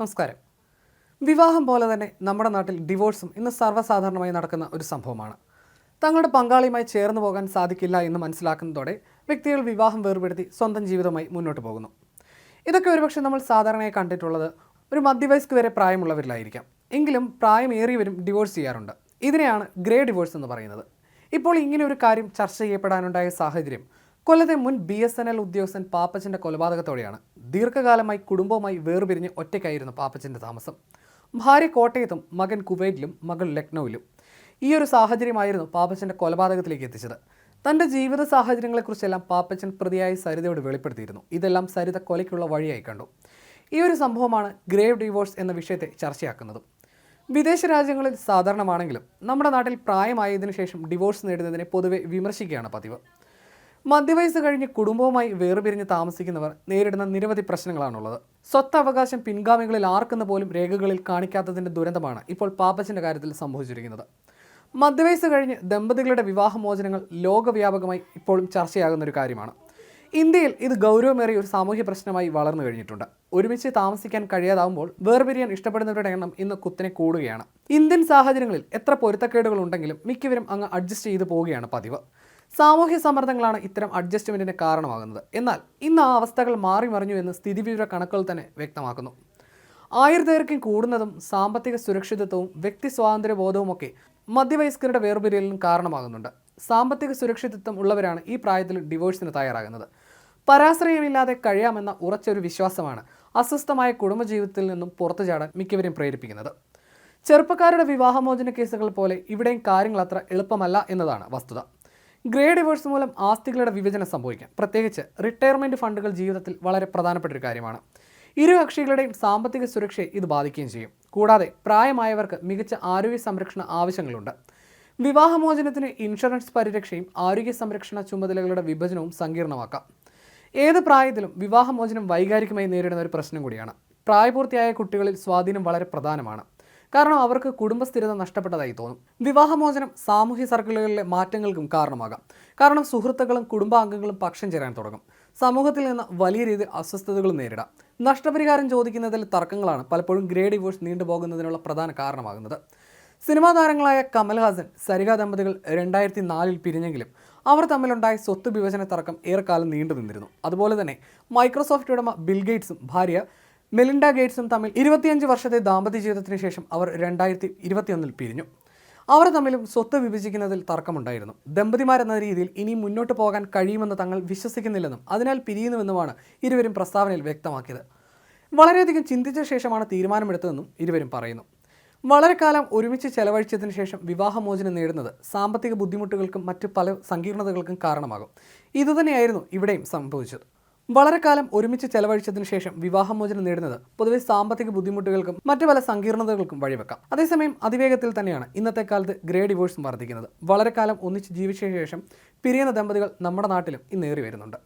നമസ്കാരം. വിവാഹം പോലെ തന്നെ നമ്മുടെ നാട്ടിൽ ഡിവോഴ്സും ഇന്ന് സർവസാധാരണമായി നടക്കുന്ന ഒരു സംഭവമാണ്. തങ്ങളുടെ പങ്കാളിയുമായി ചേർന്നു പോകാൻ സാധിക്കില്ല എന്ന് മനസ്സിലാക്കുന്നതോടെ വ്യക്തികൾ വിവാഹം വേർപെടുത്തി സ്വന്തം ജീവിതമായി മുന്നോട്ട് പോകുന്നു. ഇതൊക്കെ ഒരുപക്ഷെ നമ്മൾ സാധാരണയായി കണ്ടിട്ടുള്ളത് ഒരു മധ്യവയസ്ക് വരെ പ്രായമുള്ളവരിലായിരിക്കാം. എങ്കിലും പ്രായമേറിയവരും ഡിവോഴ്സ് ചെയ്യാറുണ്ട്. ഇതിനെയാണ് ഗ്രേ ഡിവോഴ്സ് എന്ന് പറയുന്നത്. ഇപ്പോൾ ഇങ്ങനെ ഒരു കാര്യം ചർച്ച ചെയ്യപ്പെടാനുണ്ടായ സാഹചര്യം കൊല്ലത്തെ മുൻ ബി എസ് എൻ എൽ ഉദ്യോഗസ്ഥൻ പാപ്പച്ചന്റെ കൊലപാതകത്തോടെയാണ് ദീർഘകാലമായി കുടുംബവുമായി വേർപിരിഞ്ഞ് ഒറ്റയ്ക്കായിരുന്നു പാപ്പച്ചന്റെ താമസം. ഭാര്യ കോട്ടയത്തും മകൻ കുവൈറ്റിലും മകൾ ലക്നൌവിലും. ഈ ഒരു സാഹചര്യമായിരുന്നു പാപ്പച്ചന്റെ കൊലപാതകത്തിലേക്ക് എത്തിച്ചത്. തന്റെ ജീവിത സാഹചര്യങ്ങളെക്കുറിച്ചെല്ലാം പാപ്പച്ചൻ പ്രതിയായി സരിതയോട് വെളിപ്പെടുത്തിയിരുന്നു. ഇതെല്ലാം സരിത കൊലയ്ക്കുള്ള വഴിയായി കണ്ടു. ഈ ഒരു സംഭവമാണ് ഗ്രേവ് ഡിവോഴ്സ് എന്ന വിഷയത്തെ ചർച്ചയാക്കുന്നത്. വിദേശ രാജ്യങ്ങളിൽ സാധാരണമാണെങ്കിലും നമ്മുടെ നാട്ടിൽ പ്രായമായതിനു ശേഷം ഡിവോഴ്സ് നേടുന്നതിനെ പൊതുവെ വിമർശിക്കുകയാണ് പതിവ്. മധ്യവയസ്സ് കഴിഞ്ഞ് കുടുംബവുമായി വേർപിരിഞ്ഞ് താമസിക്കുന്നവർ നേരിടുന്ന നിരവധി പ്രശ്നങ്ങളാണുള്ളത്. സ്വത്ത് അവകാശം പിൻഗാമികളിൽ ആർക്കെന്ന് പോലും രേഖകളിൽ കാണിക്കാത്തതിന്റെ ദുരന്തമാണ് ഇപ്പോൾ പാപ്പച്ചന്റെ കാര്യത്തിൽ സംഭവിച്ചിരിക്കുന്നത്. മധ്യവയസ്സ് കഴിഞ്ഞ് ദമ്പതികളുടെ വിവാഹമോചനങ്ങൾ ലോകവ്യാപകമായി ഇപ്പോഴും ചർച്ചയാകുന്ന ഒരു കാര്യമാണ്. ഇന്ത്യയിൽ ഇത് ഗൗരവമേറിയ ഒരു സാമൂഹ്യ പ്രശ്നമായി വളർന്നു കഴിഞ്ഞിട്ടുണ്ട്. ഒരുമിച്ച് താമസിക്കാൻ കഴിയാതാവുമ്പോൾ വേർപിരിയാൻ ഇഷ്ടപ്പെടുന്നവരുടെ എണ്ണം ഇന്ന് കുത്തിനെ കൂടുകയാണ്. ഇന്ത്യൻ സാഹചര്യങ്ങളിൽ എത്ര പൊരുത്തക്കേടുകൾ ഉണ്ടെങ്കിലും മിക്കവരും അങ്ങ് അഡ്ജസ്റ്റ് ചെയ്തു പോവുകയാണ് പതിവ്. സാമൂഹ്യ സമ്മർദ്ദങ്ങളാണ് ഇത്തരം അഡ്ജസ്റ്റ്മെന്റിന് കാരണമാകുന്നത്. എന്നാൽ ഇന്ന് ആ അവസ്ഥകൾ മാറി മറിഞ്ഞു എന്ന് സ്ഥിതിവിവര കണക്കുകൾ തന്നെ വ്യക്തമാക്കുന്നു. ആയുർദൈർഘ്യം കൂടുന്നതും സാമ്പത്തിക സുരക്ഷിതത്വവും വ്യക്തി സ്വാതന്ത്ര്യ ബോധവുമൊക്കെ മധ്യവയസ്കരുടെ വേർപിരിയലിന് കാരണമാകുന്നുണ്ട്. സാമ്പത്തിക സുരക്ഷിതത്വം ഉള്ളവരാണ് ഈ പ്രായത്തിൽ ഡിവോഴ്സിന് തയ്യാറാകുന്നത്. പരാശ്രയമില്ലാതെ കഴിയാമെന്ന ഉറച്ചൊരു വിശ്വാസമാണ് അസ്വസ്ഥമായ കുടുംബജീവിതത്തിൽ നിന്നും പുറത്തു ചാടാൻ മിക്കവരെയും പ്രേരിപ്പിക്കുന്നത്. ചെറുപ്പക്കാരുടെ വിവാഹമോചന കേസുകൾ പോലെ ഇവിടെയും കാര്യങ്ങൾ അത്ര എളുപ്പമല്ല എന്നതാണ് വസ്തുത. ഗ്രേ ഡിവോഴ്സ് മൂലം ആസ്തികളുടെ വിഭജനം സംഭവിക്കാം. പ്രത്യേകിച്ച് റിട്ടയർമെന്റ് ഫണ്ടുകൾ ജീവിതത്തിൽ വളരെ പ്രധാനപ്പെട്ട ഒരു കാര്യമാണ്. ഇരു കക്ഷികളുടെയും സാമ്പത്തിക സുരക്ഷയെ ഇത് ബാധിക്കുകയും ചെയ്യും. കൂടാതെ പ്രായമായവർക്ക് മികച്ച ആരോഗ്യ സംരക്ഷണ ആവശ്യങ്ങളുണ്ട്. വിവാഹമോചനത്തിന് ഇൻഷുറൻസ് പരിരക്ഷയും ആരോഗ്യ സംരക്ഷണ ചുമതലകളുടെ വിഭജനവും സങ്കീർണമാക്കാം. ഏത് പ്രായത്തിലും വിവാഹമോചനം വൈകാരികമായി നേരിടുന്ന ഒരു പ്രശ്നം കൂടിയാണ്. പ്രായപൂർത്തിയായ കുട്ടികളിൽ സ്വാധീനം വളരെ പ്രധാനമാണ്. കാരണം അവർക്ക് കുടുംബസ്ഥിരത നഷ്ടപ്പെട്ടതായി തോന്നും. വിവാഹമോചനം സാമൂഹ്യ സർക്കിളുകളിലെ മാറ്റങ്ങൾക്കും കാരണമാകാം. കാരണം സുഹൃത്തുക്കളും കുടുംബാംഗങ്ങളും പക്ഷം ചേരാൻ തുടങ്ങും. സമൂഹത്തിൽ നിന്ന് വലിയ രീതിയിൽ അസ്വസ്ഥതകൾ നേരിടാം. നഷ്ടപരിഹാരം ചോദിക്കുന്നതിൽ തർക്കങ്ങളാണ് പലപ്പോഴും ഗ്രേഡ് ഡിവോഴ്സ് നീണ്ടുപോകുന്നതിനുള്ള പ്രധാന കാരണമാകുന്നത്. സിനിമാ താരങ്ങളായ കമൽഹാസൻ സരിക ദമ്പതികൾ രണ്ടായിരത്തി നാലിൽ പിരിഞ്ഞെങ്കിലും അവർ തമ്മിലുണ്ടായ സ്വത്ത് വിഭജന തർക്കം ഏറെക്കാലം നീണ്ടു നിന്നിരുന്നു അതുപോലെ തന്നെ മൈക്രോസോഫ്റ്റ് ഉടമ ബിൽഗേറ്റ്സും ഭാര്യ മെലിൻഡ ഗേറ്റ്സും തമ്മിൽ ഇരുപത്തിയഞ്ച് വർഷത്തെ ദാമ്പത്യ ജീവിതത്തിന് ശേഷം അവർ രണ്ടായിരത്തി ഇരുപത്തിയൊന്നിൽ പിരിഞ്ഞു. അവർ തമ്മിലും സ്വത്ത് വിഭജിക്കുന്നതിൽ തർക്കമുണ്ടായിരുന്നു. ദമ്പതിമാരെന്ന രീതിയിൽ ഇനി മുന്നോട്ട് പോകാൻ കഴിയുമെന്ന് തങ്ങൾ വിശ്വസിക്കുന്നില്ലെന്നും അതിനാൽ പിരിയുന്നുവെന്നുമാണ് ഇരുവരും പ്രസ്താവനയിൽ വ്യക്തമാക്കിയത്. വളരെയധികം ചിന്തിച്ച ശേഷമാണ് തീരുമാനമെടുത്തതെന്നും ഇരുവരും പറയുന്നു. വളരെ കാലം ഒരുമിച്ച് ചെലവഴിച്ചതിന് ശേഷം വിവാഹമോചനം നേടുന്നത് സാമ്പത്തിക ബുദ്ധിമുട്ടുകൾക്കും മറ്റ് പല സങ്കീർണതകൾക്കും കാരണമാകും. ഇതുതന്നെയായിരുന്നു ഇവിടെയും സംഭവിച്ചത്. വളരെ കാലം ഒരുമിച്ച് ചെലവഴിച്ചതിന് ശേഷം വിവാഹമോചനം നേടുന്നത് പൊതുവെ സാമ്പത്തിക ബുദ്ധിമുട്ടുകൾക്കും മറ്റു പല സങ്കീർണതകൾക്കും വഴിവെക്കാം. അതേസമയം അതിവേഗത്തിൽ തന്നെയാണ് ഇന്നത്തെ കാലത്ത് ഗ്രേ ഡിവോഴ്സും വർദ്ധിക്കുന്നത്. വളരെ കാലം ഒന്നിച്ച് ജീവിച്ച ശേഷം പിരിയുന്ന ദമ്പതികൾ നമ്മുടെ നാട്ടിലും ഇന്നേറി വരുന്നുണ്ട്